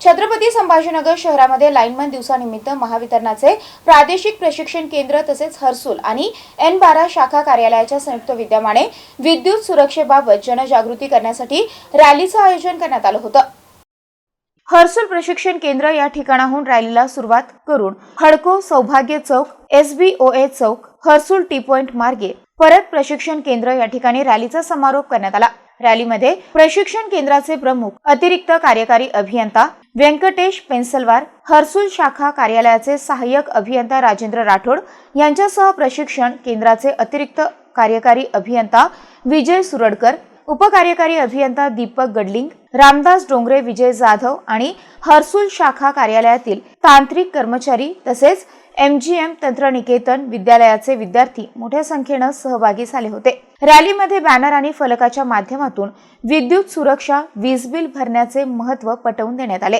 छत्रपती संभाजीनगर शहरामध्ये लाईनमन दिवसानिमित्त महावितरणाचे प्रादेशिक प्रशिक्षण केंद्र तसेच हर्सूल आणि एन बारा शाखा कार्यालयाच्या संयुक्त विद्यमाने विद्युत सुरक्षेबाबत जनजागृती करण्यासाठी रॅलीचं आयोजन करण्यात आलं होतं. हर्सूल प्रशिक्षण केंद्र या ठिकाणाहून रॅलीला सुरुवात करून हडको सौभाग्य चौक एसबीओए चौक हर्सूल टी पॉइंट मार्गे परत प्रशिक्षण केंद्र या ठिकाणी रॅलीचा समारोप करण्यात आला. रॅलीमध्ये प्रशिक्षण केंद्राचे प्रमुख अतिरिक्त कार्यकारी अभियंता व्यंकटेश पेन्सलवार हर्सुल शाखा कार्यालयाचे सहाय्यक अभियंता राजेंद्र राठोड यांच्यासह प्रशिक्षण केंद्राचे अतिरिक्त कार्यकारी अभियंता विजय सुरडकर उपकार्यकारी अभियंता दीपक गडलिंग रामदास डोंगरे विजय जाधव आणि हर्सुल शाखा कार्यालयातील तांत्रिक कर्मचारी तसेच एम जी एम तंत्रनिकेतन विद्यालयाचे विद्यार्थी मोठ्या संख्येनं सहभागी झाले होते. रॅलीमध्ये बॅनर आणि फलकाच्या माध्यमातून विद्युत सुरक्षा वीज बिल भरण्याचे महत्त्व पटवून देण्यात आले.